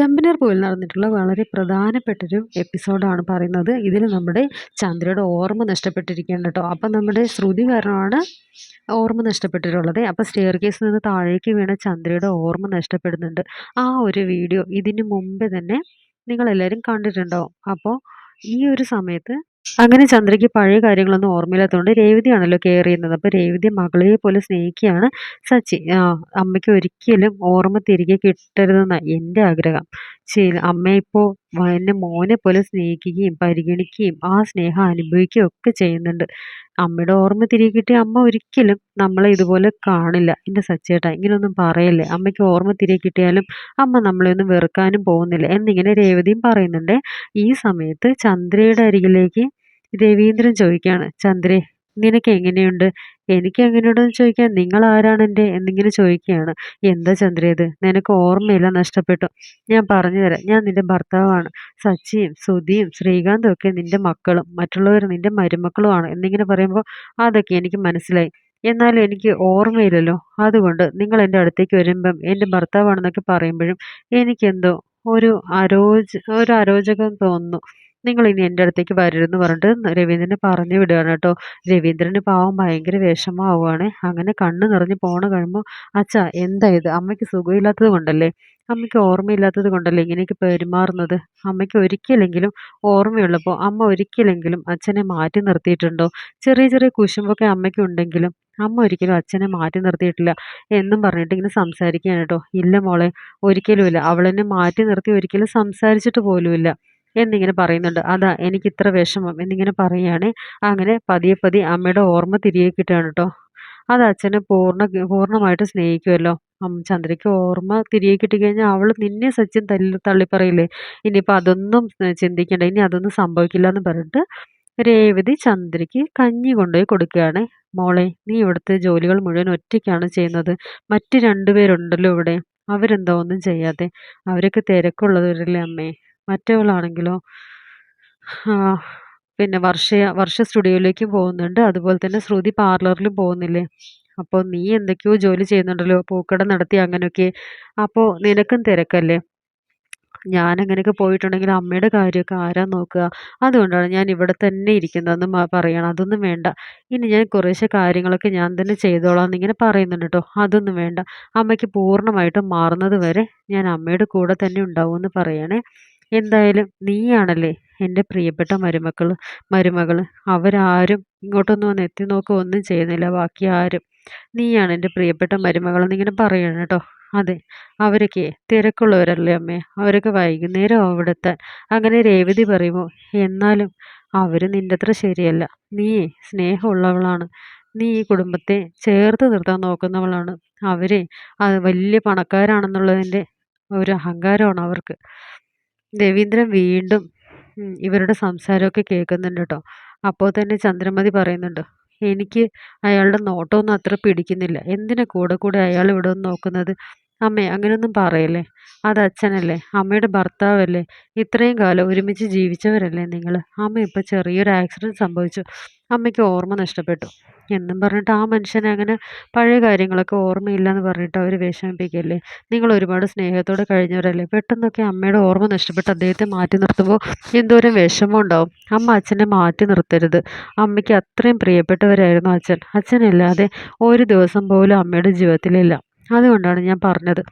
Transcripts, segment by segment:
ചെമ്പനീർ പോയിൽ നടന്നിട്ടുള്ള വളരെ പ്രധാനപ്പെട്ടൊരു എപ്പിസോഡാണ് പറയുന്നത്. ഇതിൽ നമ്മുടെ ചന്ദ്രയുടെ ഓർമ്മ നഷ്ടപ്പെട്ടിരിക്കുകയാണ് കേട്ടോ. അപ്പം നമ്മുടെ ശ്രുതി കാരണമാണ് ഓർമ്മ നഷ്ടപ്പെട്ടിട്ടുള്ളത്. അപ്പോൾ സ്റ്റെയർ കേസിൽ നിന്ന് താഴേക്ക് വീണ ചന്ദ്രയുടെ ഓർമ്മ നഷ്ടപ്പെടുന്നുണ്ട്. ആ ഒരു വീഡിയോ ഇതിന് മുമ്പേ തന്നെ നിങ്ങളെല്ലാവരും കണ്ടിട്ടുണ്ടാവും. അപ്പോൾ ഈ ഒരു സമയത്ത് അങ്ങനെ ചന്ദ്രയ്ക്ക് പഴയ കാര്യങ്ങളൊന്നും ഓർമ്മയില്ലാത്തതുകൊണ്ട് രേവതിയാണല്ലോ കെയർ ചെയ്യുന്നത് അപ്പോൾ രേവതി മകളെ പോലെ സ്നേഹിക്കുകയാണ് സച്ചി. അമ്മയ്ക്ക് ഒരിക്കലും ഓർമ്മ തിരികെ കിട്ടരുതെന്നാണ് എന്റെ ആഗ്രഹം. ശരി അമ്മ എന്നെ മോനെ പോലെ സ്നേഹിക്കുകയും പരിഗണിക്കുകയും ആ സ്നേഹം അനുഭവിക്കുകയും ഒക്കെ ചെയ്യുന്നുണ്ട്. അമ്മയുടെ ഓർമ്മ തിരികെ കിട്ടിയ അമ്മ ഒരിക്കലും നമ്മളെ ഇതുപോലെ കാണില്ല. എന്റെ സച്ചേട്ടാ ഇങ്ങനെയൊന്നും പറയല്ലേ? അമ്മയ്ക്ക് ഓർമ്മ തിരികെ കിട്ടിയാലും അമ്മ നമ്മളെ ഒന്നും വെറുക്കാനും പോകുന്നില്ല. എന്നിങ്ങനെ രേവതിയും പറയുന്നുണ്ട് ഈ സമയത്ത് ചന്ദ്രയുടെ അരികിലേക്ക് രവീന്ദ്രൻ ചോദിക്കുകയാണ് ചന്ദ്രേ നിനക്ക് എങ്ങനെയുണ്ട് എനിക്ക് എങ്ങനെയുണ്ടെന്ന് ചോദിക്കാൻ നിങ്ങൾ ആരാണ് എന്റെ എന്നിങ്ങനെ ചോദിക്കുകയാണ്. എന്താ ചന്ദ്രേത് നിനക്ക് ഓർമ്മയില്ല? നഷ്ടപ്പെട്ടു. ഞാൻ പറഞ്ഞു തരാം ഞാൻ നിന്റെ ഭർത്താവാണ്. സച്ചിയും സുധിയും ശ്രീകാന്തും ഒക്കെ നിന്റെ മക്കളും മറ്റുള്ളവർ നിന്റെ മരുമക്കളുമാണ് എന്നിങ്ങനെ പറയുമ്പോൾ അതൊക്കെ എനിക്ക് മനസ്സിലായി. എന്നാലും എനിക്ക് ഓർമ്മയില്ലല്ലോ. അതുകൊണ്ട് നിങ്ങൾ എന്റെ അടുത്തേക്ക് വരുമ്പം എന്റെ ഭർത്താവാണെന്നൊക്കെ പറയുമ്പോഴും എനിക്കെന്തോ ഒരു അരോച ഒരു അരോചകം തോന്നുന്നു. നിങ്ങൾ ഇനി എന്റെ അടുത്തേക്ക് വരരുതെന്ന് പറഞ്ഞിട്ട് രവീന്ദ്രനെ പറഞ്ഞു വിടുകയാണ് കേട്ടോ. രവീന്ദ്രന് പാവം ഭയങ്കര വിഷമാവുകയാണ് അങ്ങനെ കണ്ണ് നിറഞ്ഞ് പോണ കഴിയുമ്പോൾ അച്ഛാ എന്താ ഇത്? അമ്മയ്ക്ക് സുഖമില്ലാത്തത് കൊണ്ടല്ലേ? അമ്മയ്ക്ക് ഓർമ്മയില്ലാത്തത് കൊണ്ടല്ലേ ഇങ്ങനെയൊക്കെ പെരുമാറുന്നത്? അമ്മയ്ക്ക് ഒരിക്കലെങ്കിലും ഓർമ്മയുള്ളപ്പോൾ അമ്മ ഒരിക്കലെങ്കിലും അച്ഛനെ മാറ്റി നിർത്തിയിട്ടുണ്ടോ? ചെറിയ ചെറിയ കുശുമ്പൊക്കെ അമ്മയ്ക്ക് ഉണ്ടെങ്കിലും അമ്മ ഒരിക്കലും അച്ഛനെ മാറ്റി നിർത്തിയിട്ടില്ല എന്നും പറഞ്ഞിട്ട് ഇങ്ങനെ സംസാരിക്കുകയാണ് കേട്ടോ. ഇല്ല മോളെ ഒരിക്കലുമില്ല. അവളെന്നെ മാറ്റി നിർത്തി ഒരിക്കലും സംസാരിച്ചിട്ട് പോലുമില്ല. എന്നിങ്ങനെ പറയുന്നുണ്ട്. അതാ എനിക്ക് ഇത്ര വിഷമം എന്നിങ്ങനെ പറയുകയാണ്. അങ്ങനെ പതിയെ പതിയെ അമ്മയുടെ ഓർമ്മ തിരികെ കിട്ടുകയാണ് കേട്ടോ. അത് അച്ഛനെ പൂർണ പൂർണമായിട്ട് സ്നേഹിക്കുമല്ലോ ചന്ദ്രയ്ക്ക് ഓർമ്മ തിരികെ കിട്ടിക്കഴിഞ്ഞാൽ അവൾ നിന്നെ സച്ചിൻ തള്ളി തള്ളിപ്പറയില്ലേ? ഇനിയിപ്പോൾ അതൊന്നും ചിന്തിക്കേണ്ട. ഇനി അതൊന്നും സംഭവിക്കില്ല എന്ന് പറഞ്ഞിട്ട് രേവതി ചന്ദ്രയ്ക്ക് കഞ്ഞി കൊണ്ടുപോയി കൊടുക്കുകയാണ്. മോളെ നീ ഇവിടുത്തെ ജോലികൾ മുഴുവൻ ഒറ്റയ്ക്കാണ് ചെയ്യുന്നത്. മറ്റ് രണ്ടുപേരുണ്ടല്ലോ ഇവിടെ. അവരെന്താ ഒന്നും ചെയ്യാതെ അവരൊക്കെ തിരക്കുള്ളവരല്ലേ അമ്മേ? മറ്റവളാണെങ്കിലോ? പിന്നെ വർഷ വർഷ സ്റ്റുഡിയോയിലേക്ക് പോകുന്നുണ്ട്. അതുപോലെ തന്നെ ശ്രുതി പാർലറിലും പോകുന്നില്ലേ? അപ്പോൾ നീ എന്തൊക്കെയോ ജോലി ചെയ്യുന്നുണ്ടല്ലോ? പൂക്കട നടത്തി അങ്ങനെയൊക്കെ അപ്പോൾ നിനക്കും തിരക്കല്ലേ? ഞാൻ അങ്ങനെയൊക്കെ പോയിട്ടുണ്ടെങ്കിൽ അമ്മയുടെ കാര്യമൊക്കെ ആരാ നോക്കുക? അതുകൊണ്ടാണ് ഞാൻ ഇവിടെ തന്നെ ഇരിക്കുന്നതെന്ന് പറയണം. അതൊന്നും വേണ്ട. ഇനി ഞാൻ കുറേശ്ശെ കാര്യങ്ങളൊക്കെ ഞാൻ തന്നെ ചെയ്തോളാം എന്നിങ്ങനെ പറയുന്നുണ്ട് കേട്ടോ. അതൊന്നും വേണ്ട. അമ്മയ്ക്ക് പൂർണമായിട്ടും മാറുന്നത് വരെ ഞാൻ അമ്മയുടെ കൂടെ തന്നെ ഉണ്ടാവുമെന്ന് പറയണേ. എന്തായാലും നീയാണല്ലേ എന്റെ പ്രിയപ്പെട്ട മരുമക്കൾ മരുമകൾ അവരാരും ഇങ്ങോട്ടൊന്നും വന്ന് എത്തി നോക്കുക ഒന്നും ചെയ്യുന്നില്ല. ബാക്കി ആരും. നീയാണ് എന്റെ പ്രിയപ്പെട്ട മരുമകൾ എന്നിങ്ങനെ പറയണം കേട്ടോ. അതെ അവരൊക്കെ തിരക്കുള്ളവരല്ലേ അമ്മേ. അവരൊക്കെ വൈകുന്നേരം അവിടെ എത്താൻ അങ്ങനെ രേവതി പറയുമോ എന്നാലും അവർ നിന്റെ അത്ര ശരിയല്ല. നീ സ്നേഹമുള്ളവളാണ്. നീ ഈ കുടുംബത്തെ ചേർത്ത് നിർത്താൻ നോക്കുന്നവളാണ്. അവരെ വലിയ പണക്കാരാണെന്നുള്ളതിന്റെ ഒരു അഹങ്കാരമാണ് അവർക്ക്. രവീന്ദ്രൻ വീണ്ടും ഇവരുടെ സംസാരമൊക്കെ കേൾക്കുന്നുണ്ട് കേട്ടോ അപ്പോൾ തന്നെ ചന്ദ്രമതി പറയുന്നുണ്ട് എനിക്ക് അയാളുടെ നോട്ടമൊന്നും അത്ര പിടിക്കുന്നില്ല. എന്തിനാ കൂടെ കൂടെ അയാൾ ഇവിടെ നോക്കുന്നത്? അമ്മേ അങ്ങനെയൊന്നും പറയല്ലേ? അത് അച്ഛനല്ലേ? അമ്മയുടെ ഭർത്താവല്ലേ? ഇത്രയും കാലം ഒരുമിച്ച് ജീവിച്ചവരല്ലേ നിങ്ങൾ അമ്മ ഇപ്പോൾ ചെറിയൊരു ആക്സിഡന്റ് സംഭവിച്ചു. അമ്മയ്ക്ക് ഓർമ്മ നഷ്ടപ്പെട്ടു. എന്നും പറഞ്ഞിട്ട് ആ മനുഷ്യനെ അങ്ങനെ പഴയ കാര്യങ്ങളൊക്കെ ഓർമ്മയില്ല എന്ന് പറഞ്ഞിട്ട് അവർ വിഷമിപ്പിക്കല്ലേ? നിങ്ങൾ ഒരുപാട് സ്നേഹത്തോടെ കഴിഞ്ഞവരല്ലേ? പെട്ടെന്നൊക്കെ അമ്മയുടെ ഓർമ്മ നഷ്ടപ്പെട്ട് അദ്ദേഹത്തെ മാറ്റി നിർത്തുമ്പോൾ എന്തോരം വിഷമം ഉണ്ടാവും. അമ്മ അച്ഛനെ മാറ്റി നിർത്തരുത്. അമ്മയ്ക്ക് അത്രയും പ്രിയപ്പെട്ടവരായിരുന്നു അച്ഛൻ. അച്ഛനല്ലാതെ ഒരു ദിവസം പോലും അമ്മയുടെ ജീവിതത്തിലില്ല. അതുകൊണ്ടാണ് ഞാൻ പറഞ്ഞത്.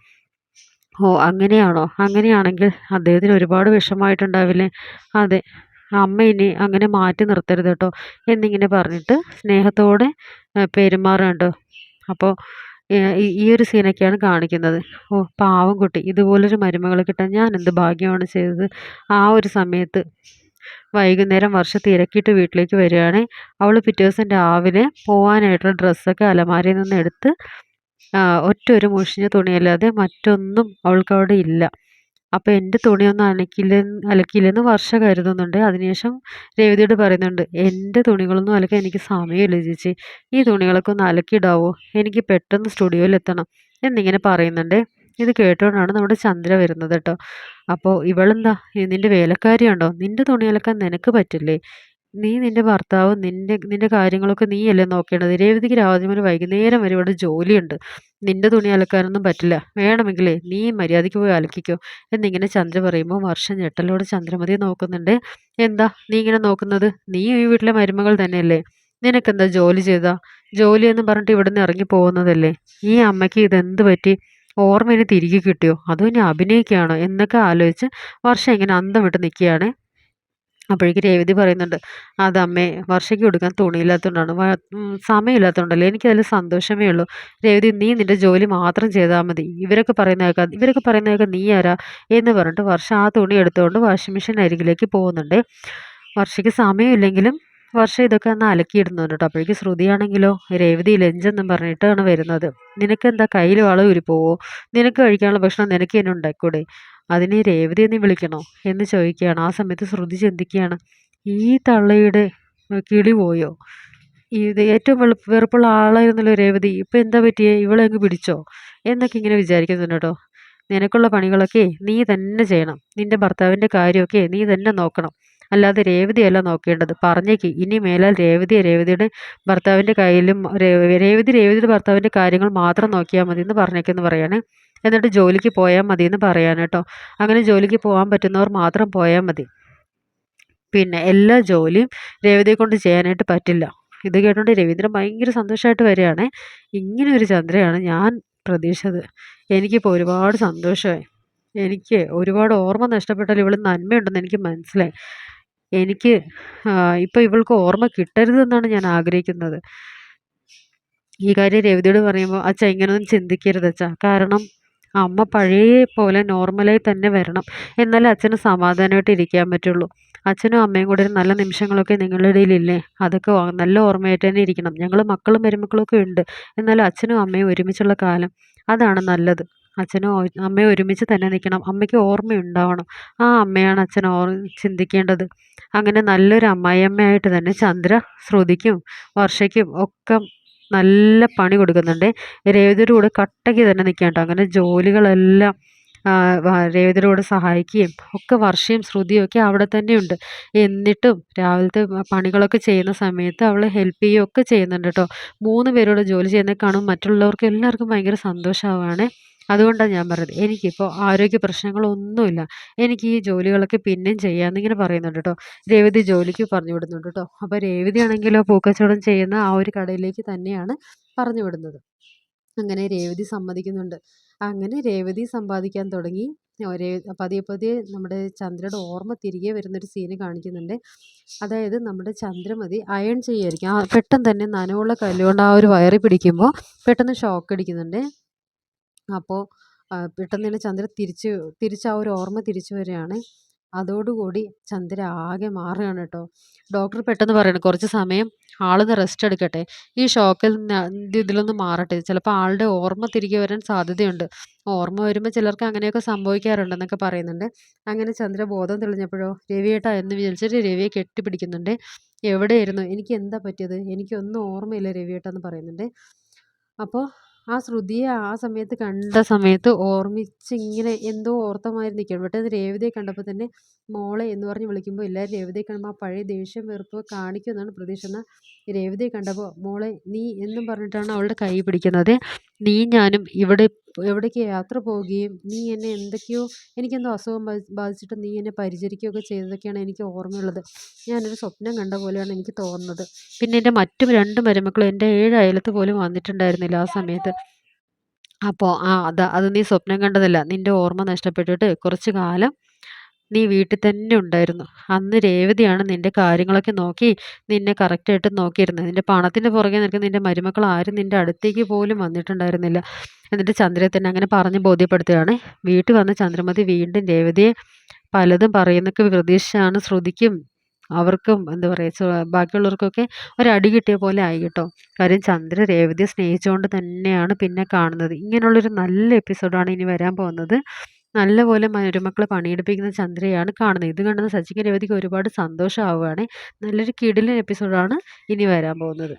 ഓ അങ്ങനെയാണോ? അങ്ങനെയാണെങ്കിൽ അദ്ദേഹത്തിന് ഒരുപാട് വിഷമമായിട്ടുണ്ടാവില്ലേ? അതെ അമ്മ ഇനി അങ്ങനെ മാറ്റി നിർത്തരുത് കേട്ടോ എന്നിങ്ങനെ പറഞ്ഞിട്ട് സ്നേഹത്തോടെ പെരുമാറുന്നുണ്ട് അപ്പോൾ ഈ ഒരു സീനൊക്കെയാണ് കാണിക്കുന്നത്. ഓ പാവം കുട്ടി ഇതുപോലൊരു മരുമകളെ കിട്ടാൻ ഞാൻ എന്ത് ഭാഗ്യമാണ് ചെയ്തത്? ആ ഒരു സമയത്ത് വൈകുന്നേരം വർഷ തിരക്കിയിട്ട് വീട്ടിലേക്ക് വരികയാണ് അവൾ പിറ്റേ ദിവസം രാവിലെ പോകാനായിട്ടുള്ള ഡ്രസ്സൊക്കെ അലമാരയിൽ നിന്ന് എടുത്ത് ഒറ്റ ഒരു മുഷിഞ്ഞ തുണിയല്ലാതെ മറ്റൊന്നും അവൾക്കവിടെ ഇല്ല. അപ്പോൾ എന്റെ തുണിയൊന്നും അലക്കില്ല അലക്കില്ലെന്ന് വർഷ കരുതുന്നുണ്ട്. അതിനുശേഷം രേവതിയോട് പറയുന്നുണ്ട് എന്റെ തുണികളൊന്നും അലക്കാൻ എനിക്ക് സമയമില്ല ചേച്ചി. ഈ തുണികളൊക്കെ ഒന്ന് അലക്കിയിടാവോ? എനിക്ക് പെട്ടെന്ന് സ്റ്റുഡിയോയിൽ എത്തണം എന്നിങ്ങനെ പറയുന്നുണ്ട്. ഇത് കേട്ടുകൊണ്ടാണ് നമ്മുടെ ചന്ദ്ര വരുന്നത് കേട്ടോ അപ്പോൾ ഇവളെന്താ? നിന്റെ വേലക്കാരിയുണ്ടോ നിന്റെ തുണി അലക്കാൻ നിനക്ക് പറ്റില്ലേ? നീ നിന്റെ ഭർത്താവ് നിന്റെ നിന്റെ കാര്യങ്ങളൊക്കെ നീയല്ലേ നോക്കേണ്ടത്? രേവതിക്ക് രാവിലെ മുതൽ വൈകുന്നേരം വരെ ഇവിടെ ജോലിയുണ്ട്. നിന്റെ തുണി അലക്കാനൊന്നും പറ്റില്ല. വേണമെങ്കിലേ നീ മര്യാദയ്ക്ക് പോയി അലക്കിക്കോ. എന്നിങ്ങനെ ചന്ദ്ര പറയുമ്പോൾ വർഷം ഞെട്ടലോട് ചന്ദ്രമതി നോക്കുന്നുണ്ട്. എന്താ നീ ഇങ്ങനെ നോക്കുന്നത്? നീ ഈ വീട്ടിലെ മരുമകൾ തന്നെയല്ലേ? നിനക്കെന്താ ജോലി ചെയ്താ? ജോലി എന്ന് പറഞ്ഞിട്ട് ഇവിടുന്ന് ഇറങ്ങി പോകുന്നതല്ലേ? ഈ അമ്മയ്ക്ക് ഇതെന്ത് പറ്റി? ഓർമ്മ ഇനി തിരികെ കിട്ടിയോ? അതോ ഇനി അഭിനയിക്കുകയാണോ? എന്നൊക്കെ ആലോചിച്ച് വർഷം ഇങ്ങനെ അന്തം വിട്ട് നിൽക്കുകയാണ്. അപ്പോഴേക്ക് രേവതി പറയുന്നുണ്ട് അതമ്മേ വർഷയ്ക്ക് കൊടുക്കാൻ തുണിയില്ലാത്തതുകൊണ്ടാണ് സമയമില്ലാത്തതുകൊണ്ടല്ലേ എനിക്കതിൽ സന്തോഷമേ ഉള്ളൂ. രേവതി നീ നിന്റെ ജോലി മാത്രം ചെയ്താൽ മതി. ഇവരൊക്കെ പറയുന്ന ഇവരൊക്കെ പറയുന്ന നീ ആരാ എന്ന് പറഞ്ഞിട്ട് വർഷം ആ തുണി എടുത്തുകൊണ്ട് വാഷിംഗ് മെഷീൻ അരികിലേക്ക് പോകുന്നുണ്ട്. വർഷയ്ക്ക് സമയമില്ലെങ്കിലും വർഷം ഇതൊക്കെ ഒന്ന് അലക്കിയിടുന്നുണ്ട് കേട്ടോ. അപ്പോഴേക്ക് ശ്രുതിയാണെങ്കിലോ രേവതി ലഞ്ചെന്നും പറഞ്ഞിട്ടാണ് വരുന്നത്. നിനക്ക് എന്താ കയ്യിൽ വളം ഉരിപ്പോവോ? നിനക്ക് കഴിക്കാനുള്ള ഭക്ഷണം നിനക്ക് തന്നെ ഉണ്ടാക്കൂടെ അതിനെ രേവതി എന്ന് വിളിക്കണോ എന്ന് ചോദിക്കുകയാണ്. ആ സമയത്ത് ശ്രുതി ചിന്തിക്കുകയാണ് ഈ തള്ളയുടെ കിളി പോയോ? ഇത് ഏറ്റവും വെളുപ്പ് വെറുപ്പുള്ള ആളായിരുന്നല്ലോ രേവതി. ഇപ്പം എന്താ പറ്റിയേ? ഇവളെ അങ്ങ് പിടിച്ചോ? എന്നൊക്കെ ഇങ്ങനെ വിചാരിക്കുന്നുണ്ട് കേട്ടോ. നിനക്കുള്ള പണികളൊക്കെ നീ തന്നെ ചെയ്യണം. നിന്റെ ഭർത്താവിന്റെ കാര്യമൊക്കെ നീ തന്നെ നോക്കണം. അല്ലാതെ രേവതിയല്ല നോക്കേണ്ടത്. പറഞ്ഞേക്ക്. ഇനി മേലാൽ രേവതിയെ രേവതിയുടെ ഭർത്താവിന്റെ കയ്യിലും രേവതി രേവതിയുടെ ഭർത്താവിന്റെ കാര്യങ്ങൾ മാത്രം നോക്കിയാൽ മതി എന്ന് പറഞ്ഞേക്കെന്ന് പറയാണ്. എന്നിട്ട് ജോലിക്ക് പോയാൽ മതി എന്ന് പറയാൻ കേട്ടോ. അങ്ങനെ ജോലിക്ക് പോകാൻ പറ്റുന്നവർ മാത്രം പോയാൽ മതി. പിന്നെ എല്ലാ ജോലിയും രേവതിയെ കൊണ്ട് ചെയ്യാനായിട്ട് പറ്റില്ല. ഇത് കേട്ടോണ്ട് രവീന്ദ്രൻ ഭയങ്കര സന്തോഷമായിട്ട് വരികയാണ്. ഇങ്ങനെ ഒരു ചന്ദ്രയാണ് ഞാൻ പ്രതീക്ഷിച്ചത്. എനിക്കിപ്പോൾ ഒരുപാട് സന്തോഷമായി. എനിക്ക് ഒരുപാട് ഓർമ്മ നഷ്ടപ്പെട്ടാൽ ഇവിടെ നന്മയുണ്ടെന്ന് എനിക്ക് മനസ്സിലായി. എനിക്ക് ഇപ്പോൾ ഇവൾക്ക് ഓർമ്മ കിട്ടരുതെന്നാണ് ഞാൻ ആഗ്രഹിക്കുന്നത്. ഈ കാര്യം രവിതയോട് പറയുമ്പോൾ അച്ഛ ഇങ്ങനൊന്നും ചിന്തിക്കരുത് അച്ഛ. കാരണം അമ്മ പഴയ പോലെ നോർമലായി തന്നെ വരണം. എന്നാലേ അച്ഛന് സമാധാനമായിട്ട് ഇരിക്കാൻ പറ്റുള്ളൂ. അച്ഛനും അമ്മയും കൂടെ ഒരു നല്ല നിമിഷങ്ങളൊക്കെ നിങ്ങളുടെ ഇടയിലില്ലേ? അതൊക്കെ നല്ല ഓർമ്മയായിട്ട് തന്നെ ഇരിക്കണം. ഞങ്ങൾ മക്കളും മരുമക്കളും ഒക്കെ ഉണ്ട്. എന്നാലും അച്ഛനും അമ്മയും ഒരുമിച്ചുള്ള കാലം. അതാണ് നല്ലത്. അച്ഛനും അമ്മയും ഒരുമിച്ച് തന്നെ നിൽക്കണം. അമ്മയ്ക്ക് ഓർമ്മയുണ്ടാവണം. ആ അമ്മയാണ് അച്ഛൻ ഓർ ചിന്തിക്കേണ്ടത്. അങ്ങനെ നല്ലൊരു അമ്മായിയമ്മയായിട്ട് തന്നെ ചന്ദ്ര ശ്രുതിക്കും വർഷയ്ക്കും ഒക്കെ നല്ല പണി കൊടുക്കുന്നുണ്ട്. രേവതിയുടെ കൂടെ കട്ടയ്ക്ക് തന്നെ നിൽക്കേണ്ട. അങ്ങനെ ജോലികളെല്ലാം രേവതിയുടെ സഹായിക്കുകയും ഒക്കെ വർഷയും ശ്രുതിയും ഒക്കെ അവിടെ തന്നെയുണ്ട്. എന്നിട്ടും രാവിലത്തെ പണികളൊക്കെ ചെയ്യുന്ന സമയത്ത് അവൾ ഹെൽപ്പ് ചെയ്യുകയൊക്കെ ചെയ്യുന്നുണ്ട് കേട്ടോ. മൂന്ന് പേരോട് ജോലി ചെയ്യുന്നത് കാണും മറ്റുള്ളവർക്ക് എല്ലാവർക്കും ഭയങ്കര സന്തോഷമാവാണ് അതുകൊണ്ടാണ് ഞാൻ പറഞ്ഞത്. എനിക്കിപ്പോൾ ആരോഗ്യ പ്രശ്നങ്ങളൊന്നുമില്ല. എനിക്ക് ഈ ജോലികളൊക്കെ പിന്നെയും ചെയ്യാമെന്നിങ്ങനെ പറയുന്നുണ്ട് കേട്ടോ രേവതി ജോലിക്ക് പറഞ്ഞു വിടുന്നുണ്ട് കേട്ടോ അപ്പോൾ രേവതി ആണെങ്കിലോ പൂക്കച്ചവടം ചെയ്യുന്ന ആ ഒരു കടയിലേക്ക് തന്നെയാണ് പറഞ്ഞു വിടുന്നത്. അങ്ങനെ രേവതി സമ്മതിക്കുന്നുണ്ട്. അങ്ങനെ രേവതി സമ്പാദിക്കാൻ തുടങ്ങി. പതിയെ പതിയെ നമ്മുടെ ചന്ദ്രയുടെ ഓർമ്മ തിരികെ വരുന്നൊരു സീന് കാണിക്കുന്നുണ്ട്. അതായത് നമ്മുടെ ചന്ദ്രമതി അയൺ ചെയ്യായിരിക്കും ആ പെട്ടെന്ന് തന്നെ നനവുള്ള കല്ലുകൊണ്ട് ആ ഒരു വയറി പിടിക്കുമ്പോൾ പെട്ടെന്ന് ഷോക്ക് അടിക്കുന്നുണ്ട്. അപ്പോൾ പെട്ടെന്ന് തന്നെ ചന്ദ്ര തിരിച്ച് തിരിച്ച് ആ ഒരു ഓർമ്മ തിരിച്ചു വരികയാണ്. അതോടുകൂടി ചന്ദ്ര ആകെ മാറുകയാണ് കേട്ടോ. ഡോക്ടർ പെട്ടെന്ന് പറയണം കുറച്ച് സമയം ആളൊന്ന് റെസ്റ്റ് എടുക്കട്ടെ. ഈ ഷോക്കിൽ ഇതിലൊന്ന് മാറട്ടെ. ചിലപ്പോൾ ആളുടെ ഓർമ്മ തിരികെ വരാൻ സാധ്യതയുണ്ട്. ഓർമ്മ വരുമ്പോൾ ചിലർക്ക് അങ്ങനെയൊക്കെ സംഭവിക്കാറുണ്ടെന്നൊക്കെ പറയുന്നുണ്ട്. അങ്ങനെ ചന്ദ്ര ബോധം തെളിഞ്ഞപ്പോഴോ രവിയേട്ടാ എന്ന് വിചാരിച്ചിട്ട് രവിയെ കെട്ടിപ്പിടിക്കുന്നുണ്ട്. എവിടെയായിരുന്നു? എനിക്ക് എന്താ പറ്റിയത്? എനിക്കൊന്നും ഓർമ്മയില്ല രവിയേട്ടാ എന്ന് പറയുന്നുണ്ട്. അപ്പോൾ ആ ശ്രുതിയെ ആ സമയത്ത് കണ്ട സമയത്ത് ഓർമ്മിച്ച് ഇങ്ങനെ എന്തോ ഓർത്ത നിൽക്കണം. പെട്ടെന്ന് രേവതിയെ കണ്ടപ്പോൾ തന്നെ മോളെ എന്ന് പറഞ്ഞ് വിളിക്കുമ്പോൾ എല്ലാവരും രേവതിയെ കാണുമ്പോൾ ആ പഴയ ദേഷ്യം വെറുപ്പ് കാണിക്കുമെന്നാണ് പ്രതീക്ഷ. എന്നാൽ രേവതിയെ കണ്ടപ്പോൾ മോളെ നീ എന്നും പറഞ്ഞിട്ടാണ് അവളുടെ കൈ പിടിക്കുന്നത്. നീ ഞാനും ഇവിടെ എവിടേക്ക് യാത്ര പോവുകയും നീ എന്നെ എന്തൊക്കെയോ എനിക്കെന്തോ അസുഖം ബാധിച്ചിട്ട് നീ എന്നെ പരിചരിക്കുകയൊക്കെ ചെയ്തതൊക്കെയാണ് എനിക്ക് ഓർമ്മയുള്ളത്. ഞാനൊരു സ്വപ്നം കണ്ട പോലെയാണ് എനിക്ക് തോന്നുന്നത്. പിന്നെ എന്റെ മറ്റു രണ്ട് മരുമക്കളും എന്റെ ഏഴ് അയലത്ത് പോലും വന്നിട്ടുണ്ടായിരുന്നില്ല ആ സമയത്ത്. അപ്പോൾ ആ അത് അത് നീ സ്വപ്നം കണ്ടതല്ല. നിന്റെ ഓർമ്മ നഷ്ടപ്പെട്ടിട്ട് കുറച്ച് കാലം നീ വീട്ടിൽ തന്നെ ഉണ്ടായിരുന്നു. അന്ന് രേവതിയാണ് നിന്റെ കാര്യങ്ങളൊക്കെ നോക്കി നിന്നെ കറക്റ്റായിട്ട് നോക്കിയിരുന്നത്. നിന്റെ പണത്തിന്റെ പുറകെ നിൽക്കുന്ന നിന്റെ മരുമക്കൾ ആരും നിന്റെ അടുത്തേക്ക് പോലും വന്നിട്ടുണ്ടായിരുന്നില്ല. എന്നിട്ട് ചന്ദ്രയെ തന്നെ അങ്ങനെ പറഞ്ഞ് ബോധ്യപ്പെടുത്തുകയാണ്. വീട്ടിൽ വന്ന ചന്ദ്രമതി വീണ്ടും രേവതിയെ പലതും പറയുന്നൊക്കെ പ്രതീക്ഷിച്ചാണ് ശ്രുതിക്കും അവർക്കും എന്താ പറയുക ബാക്കിയുള്ളവർക്കൊക്കെ ഒരടി കിട്ടിയ പോലെ ആയി കേട്ടോ. കാര്യം ചന്ദ്ര രേവതിയെ സ്നേഹിച്ചുകൊണ്ട് തന്നെയാണ് പിന്നെ കാണുന്നത്. ഇങ്ങനെയുള്ളൊരു നല്ല എപ്പിസോഡാണ് ഇനി വരാൻ പോകുന്നത്. നല്ലപോലെ മരുമക്കളെ പണിയെടുപ്പിക്കുന്ന ചന്ദ്രയാണ് കാണുന്നത്. ഇത് കണ്ടുന്ന സച്ചിക്ക് രേവതിക്ക് ഒരുപാട് സന്തോഷമാവുകയാണ്. നല്ലൊരു കിടിലൻ എപ്പിസോഡാണ് ഇനി വരാൻ പോകുന്നത്.